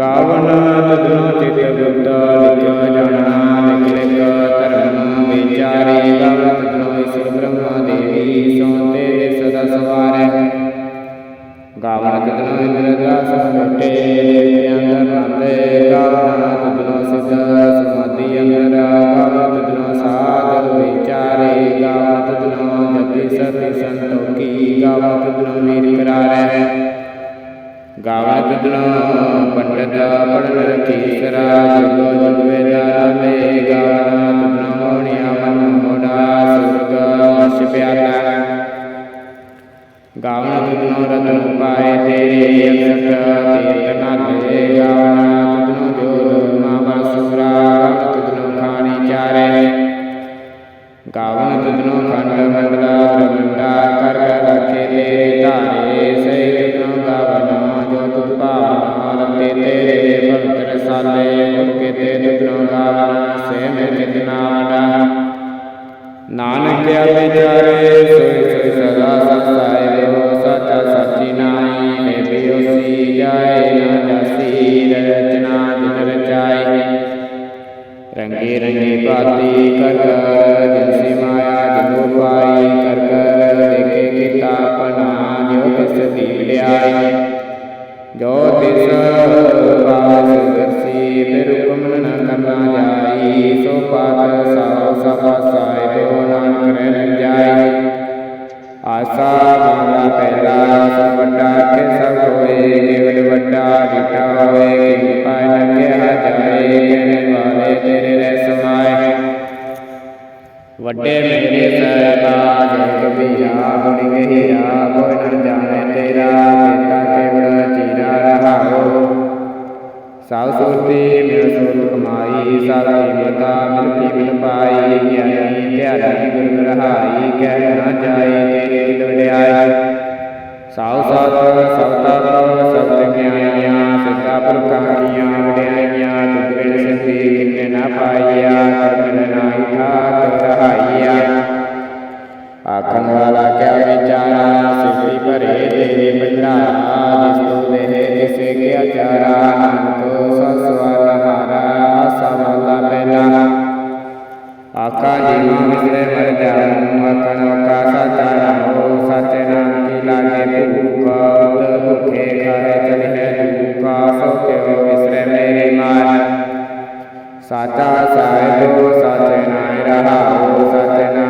ਕਾਵਨ ਲਗਨੋ ਚਿਤ ਗੁਪਤ ਲਿਖਿਆ ਜਾਣਾ ਲਿਖ, ਧਰਮ ਵਿਚਾਰੇ ਗਾਵਤ ਕਰੋਇ ਸਿ ਬ੍ਰਹਮਾ ਦੇਵੀ, ਸੋਤੇ ਸਦਾ ਸਵਾਰੈ। ਗਾਵਨ ਕਤਨੋ ਇੰਦਰ ਗਾਸ ਮਟੇ ਅੰਦਰ ਰਾਤੇ ਗਾਵਨ ਕਤਨੋ ਸਿਧ ਸਮਾਧੀ ਅੰਦਰ ਗਾਵਨ ਕਤਨੋ ਸਾਧ ਵਿਚਾਰੇ ਗਾਵਨ ਕਤਨੋ ਜਪਿ ਸਤਿ ਸੰਤੋ ਕੀ ਗਾਵਨ ਕਤਨੋ ਵੀਰ ਕਰਾਰੈ। ਗਾਵਣ ਬਦਲੋ ਪੰਡਤ ਪੜਨ ਰਖੀ ਸਰਾ ਜਗੋ ਜਗਵੇ ਨਾਮੇ ਗਾਵਣ ਬਦਲੋ ਮੋਣਿਆ ਮਨ ਮੋੜਾ ਸੁਰਗ ਸਿਪਿਆਲਾ ਗਾਵਣ ਬਦਲੋ ਰਤਨ ਪਾਏ ਤੇਰੇ ਅੰਮ੍ਰਿਤ ਤੇਰਨਾ ਤੇ ਗਾਵਣ ਬਦਲੋ ਜੋਰ ਮਾਵਾ ਸੁਰਾ ਬਦਲੋ ਖਾਣੀ ਚਾਰੇ। ਗਾਵਣ ਬਦਲੋ ਖੰਡ ਮੰਡਲਾ ਬ੍ਰਹਮੰਡਾ ਕਰ ਰੱਖੇ ਤੇਰੇ ਧਾਰੇ ਸੇ काले उनके से मिलनाडा नानक विचारे सोई सदा सताए हो सच सची नाई। ने भी उसी जाए, ना जसी रचना दिन रचाए। रंगी रंगी बाती कर कर जैसी माया जगुवाई कर कर देखे कितापना ज्योतिष दीप ले आए ज्योतिष पास सके फिर हुक्म न करना जाई सो पात साओ सभा साहिब नानक रहन जाए आशा मारा पहला सब बड़ा के सब होए केवल बड़ा बिटा होए कृपा न कहा जाए कहने वाले तेरे रह समाए वड्डे मेरे सरकार जग बिया गुण गहिरा ਸਭ ਸੁਰਤੀ ਮਿਲ ਸੁਰਤ ਕਮਾਈ ਸਭ ਕੀਮਤਾ ਮਿਲ ਪਾਈ ਗਿਆਨੀ ਧਿਆਨੀ ਗੁਰ ਰਹਾਈ ਕਹਿ ਨਾ ਜਾਏ, ਤੇਰੀ ਵਡਿਆਈ ਸਭ ਸਤ ਸਭ ਤਪ, ਸਭ ਗਿਆਨੀਆਂ ਸਿੱਧਾ ਪੁਰਖਾਂ ਵਡਿਆਈਆਂ ਤੁਧ ਬਿਨ ਸਿੰਧੀ ਕਿੰਨੇ ਨਾ ਪਾਈਆ ਕਰਮਨ ਨਾਹੀ ਠਾਕ ਰਹਾਈਆ। आखन वाला क्या विचारा? सुखी पर हे देवे बजरा जिसको देहे जैसे के अचारा? तो हमको ससवाला हमारा सवाला पहला आका जी नाम से मर जाऊँ अखन का सचारा हो सच नाम की लागे भूखा। भूखे खाए चल है भूखा सोते हो विसरे मेरी मार। साचा साहेब साच नाय रहा हो सच नाम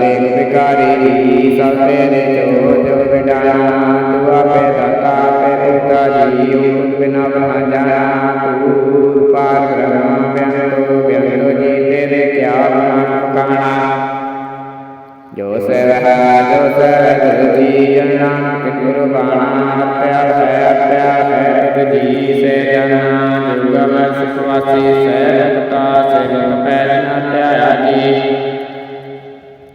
देख भिकारी सब तेरे जो जो बिटाया दुआ पे दाता पे देवता जी ऊँट बिना बना जाया तू पार ब्रह्मा व्यंतो व्यंतो जी तेरे क्या बना ठिकाना जो सेव जो सेव जी जना गुरु बाणा हत्या है हत्या है जी से जना दुर्गम से भक्ता से भक्त पैरना त्यागी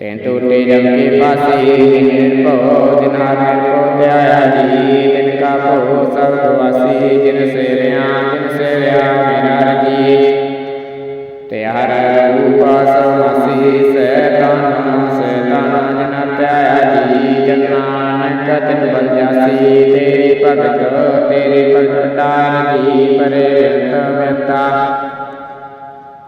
ਤੈਂ ਟੋਟੇ ਜਮ ਕੇ ਪਾਸੇ ਨਿਰਭਉ ਜਿਨਾ ਨਿਰਭਉ ਧਿਆਇਆ ਜੀ ਤਿਨ ਕਾ ਭਉ ਸਭ ਵਾਸੀ, ਜਿਨ ਸੇਰਿਆ ਤਿਨ ਸੇਰਿਆ ਮੇਰਾ ਰਜੀ। ਤਿਆਰ ਰੂਪਾ ਸਮਾਸੀ ਸੈਤਾਨ ਸੈਤਾਨ ਜਿਨਾ ਧਿਆਇਆ ਜੀ ਜਨਾਨਕ ਤਿਨ ਬੰਜਾਸੀ ਤੇਰੀ ਭਗਤ, ਤੇਰੀ ਭਗਤਾਰ ਦੀ ਪਰੇ ਅੰਤ ਵਿਤਾ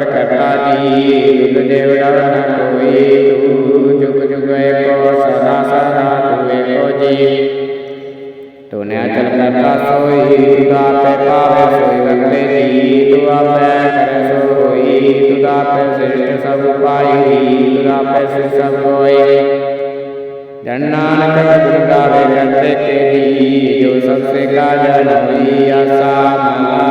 पर करता दी युग देवड़ा न कोई तू जुग जुग को सदा सदा तुवे को जी तूने अचल करता सोई तुदा पे पावे सोई लगते दी तुआ पे करे सोई तुदा पे श्रेष्ठ सब पाई तुदा पे श्रेष्ठ सब कोई जन्नानक दुर्गा वे करते तेरी जो सबसे का जन हुई आसा महा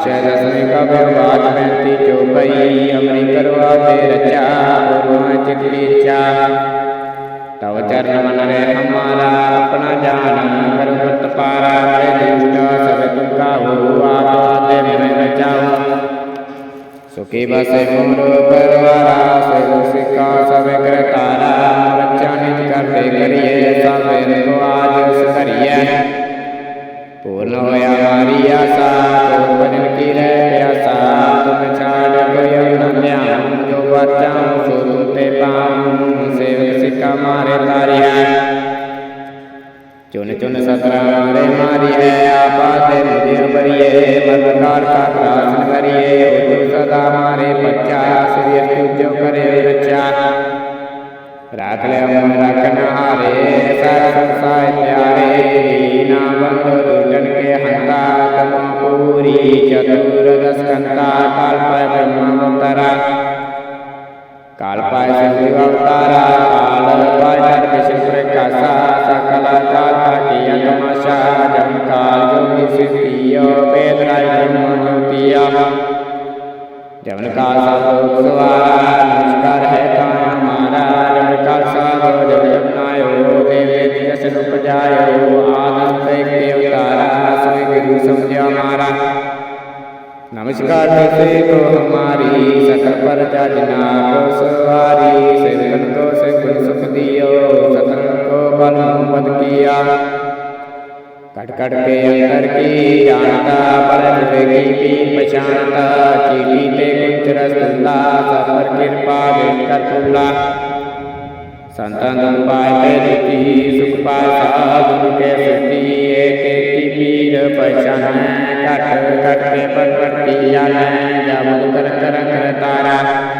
आश्रय दसमी का भगवान महती चौपई अमरी करवा ते रचा पूर्वाच कृचा तव चरण मन रे हमारा अपना जाना कर व्रत पारा मैं दुष्ट सब तुमका हुआ ते मैं बचाओ सुखी बस मुमरो परवारा से सिका सब कर तारा रक्षा निज करते करिए सबको आज करिए पूर्ण होया हमारी आशा तो सिद्धियो वेद राय ब्रह्म ज्योतिया जवन काल सब सवारा नमस्कार है ताय हमारा जवन काल सब जब जपनायो देव दिवस रूप जायो आनंद के अवतारा गुरु समझ हमारा नमस्कार से तो हमारी सकल पर जाजना को सवारी सेवकन को से गुण सुख दियो सतन को बल पद किया कट कट के अंतर की जानता पर विवेकी की पहचानता ते कुछ पर कृपा फूला। संतन पाए सुख पाए साधु के एक एक की पीर पहचान, कट कट के पर जब कर कर तारा।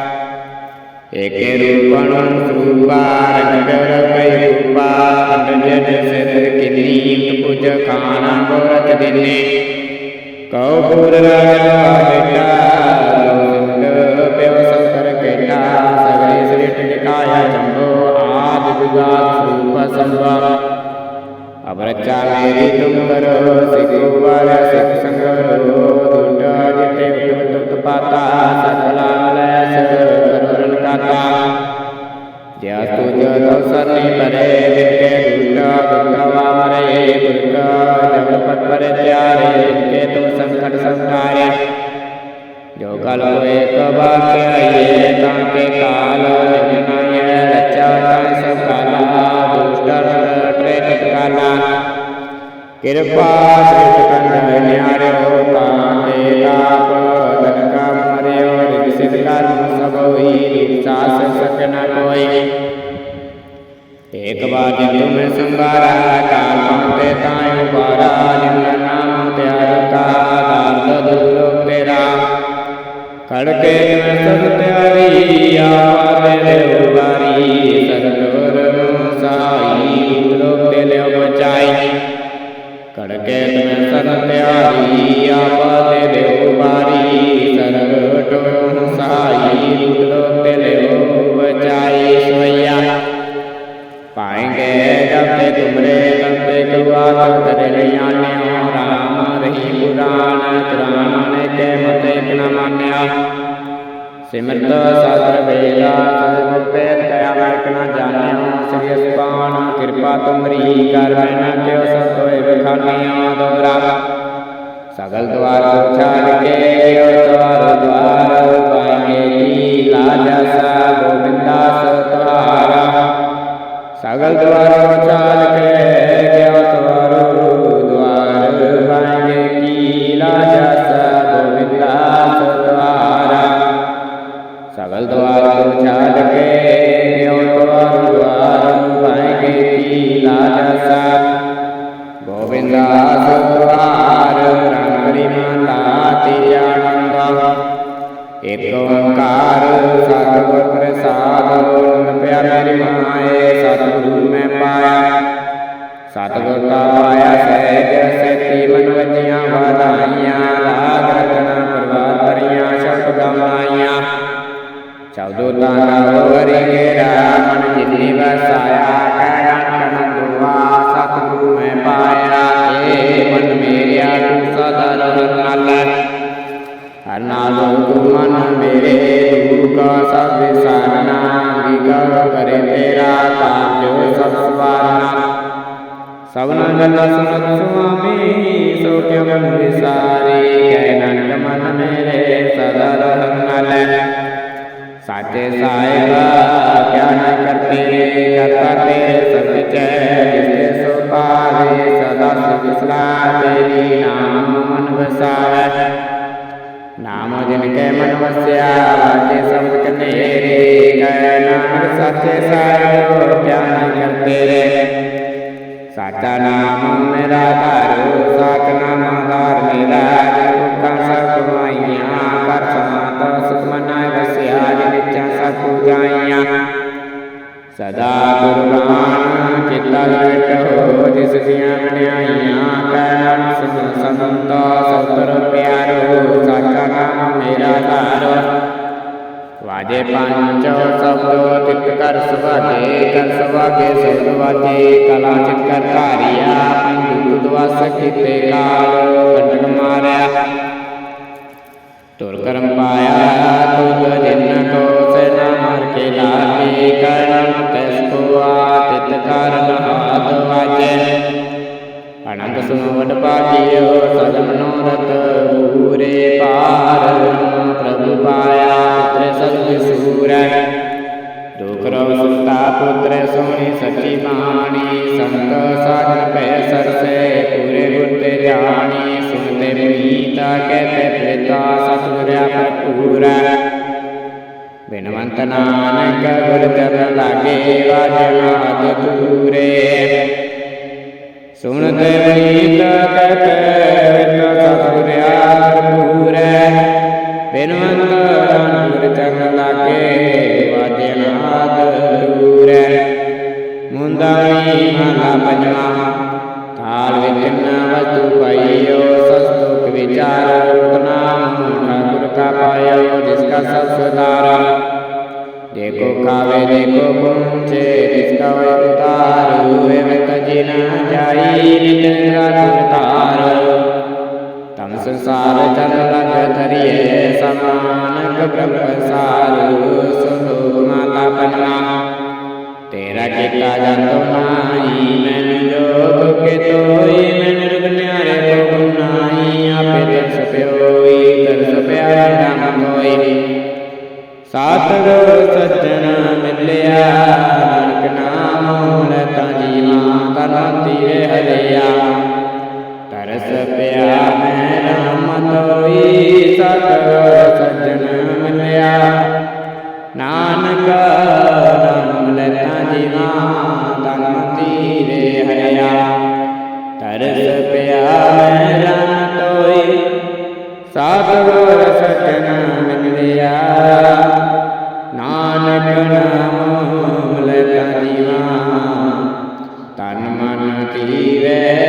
एक रूपण पूज खाना गोरत दिने कौपुर अब रक्षा मेरी तुम करो सिख वर सिख संगरो दुष्ट जिते उत पाता जस्तु जतो सति परे मरे दुर्ग जब पद पर त्यारे जिनके तुम संकट संहारे जो कल एक वाक्य ये ताके काल निनाय रचा सब काला दुष्ट ट्रेत काला कृपा सगल द्वार चाल के नाम जिनके मन वस्या बाजे शब्द कनेरे गए नानक सच्चे सारो क्या न करते रे साचा नाम मेरा दारो साच नाम आधार मेरा जगुका सब कमाइया कर समाता सुख मनाए वस्या जिनिचा सब पूजाइया सदा गुरबान किता बैठो जिस नाम मेरा तारो वाजे पंचो शब्दो चित कर सुभागे कर सुभागे शब्द वाजे कला चित कर कारिया दूध वास किते कालो कंटक मारया तुर कर्म पाया अनंत सुनवट पागियो सद मनोरथ पूरे पार प्रभु पाया पुत्र सद सूर दुख रव सुता पुत्र सोनी सची बाणी संत साधन पै सरसे पूरे गुरते जानी सुनते मीता कहते पिता सतुर्या भरपूर बिनवंत नानक गुर चरण लागे वाजनाद दूरे सुनते मीत कहते पिता सतुर्या भरपूर बिनवंत नानक गुर चरण लागे वाजनाद दूर मुंदाई माला पंजवा थाल विभिन्न वस्तु पाइयो सस्तुक विचार नाम ठाकुर का पायो जिसका सब सुधारा देखो खावे देखो पुंचे जिसका वह उतारो एवं तजी न जाई निद्रा तारो तम संसार चल लग धरिए, समानक ब्रह्म सारो सुलोक माला बनवा तेरा किता जातो नाई मैंने जोग के तोई, मैंने रुग न्यारे को नाई आपे सात गो सज्जन मिलिया नानक नाम लता ਸਤਿਗੁਰ ਸੱਜਣ ਮਿਲਿਆ, ਨਾਨਕ ਨਾਮ ਹੁਣੇ ਤਾਂ ਜੀਵਾ ਕਰਮ ਤੀਰੇ ਹਰਿਆ ਤਰਸ ਪਿਆ ਮੈਂ ਰਾਮ ਤੋਈ ਸਤਿਗੁਰ ਸੱਜਣ ਮਿਲਿਆ। ਨਾਨਕ ਨਾਮ ਲੈ ਤਾਂ ਜੀਵਾ ਕਰਮ ਤੀਰੇ ਹਰਿਆ ਤਰਸ ਪਿਆ ਮੈਂ ਰਾਮ ਤੋਈ ਸਤਿਗੁਰ ਸੱਜਣ ਮਿਲਿਆ। નામ લતારીમાં તન મન તીરે